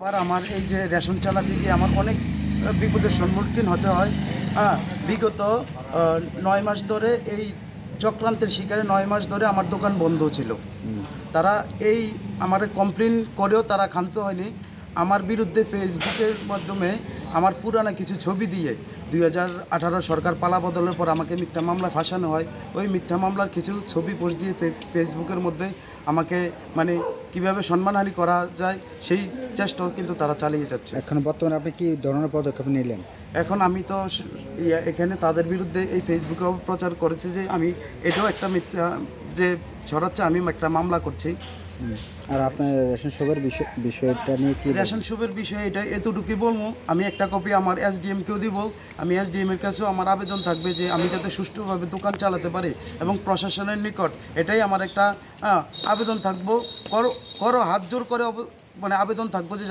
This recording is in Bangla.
আবার আমার এই যে রেশন চালাতে গিয়ে আমার অনেক বিপদের সম্মুখীন হতে হয়। হ্যাঁ বিগত নয় মাস ধরে এই চক্রান্তের শিকারে নয় মাস ধরে আমার দোকান বন্ধ ছিল। তারা এই আমার কমপ্লেন করেও তারা ক্ষান্ত হয়নি। আমার বিরুদ্ধে ফেসবুকের মাধ্যমে আমার পুরানো কিছু ছবি দিয়ে দুই হাজার আঠারো সরকার পালা বদলের পর আমাকে মিথ্যা মামলা ফাঁসানো হয়। ওই মিথ্যা মামলার কিছু ছবি পোস্ট দিয়ে ফেসবুকের মধ্যে আমাকে মানে কীভাবে সম্মানহানি করা যায় সেই চেষ্টাও কিন্তু তারা চালিয়ে যাচ্ছে। এখন বর্তমানে আপনি কি ধরনের পদক্ষেপ নিলেন? এখন আমি তো এখানে তাদের বিরুদ্ধে এই ফেসবুকে প্রচার করেছি যে আমি এটাও একটা মিথ্যা যে ছড়াচ্ছে আমি একটা মামলা করছি। আর আপনার রেশন শপের বিষয় বিষয়টা নিয়ে কি রেশন শপের বিষয়ে এটা এতটুকুই বলব আমি একটা কপি আমার এসডিএমকেও দিব আমি এসডিএমের কাছেও আমার আবেদন থাকবে যে আমি যাতে সুষ্ঠুভাবে দোকান চালাতে পারি এবং প্রশাসনের নিকট এটাই আমার একটা আহ, আবেদন থাকব করো করো হাত জোর করে মানে আবেদন থাকব যে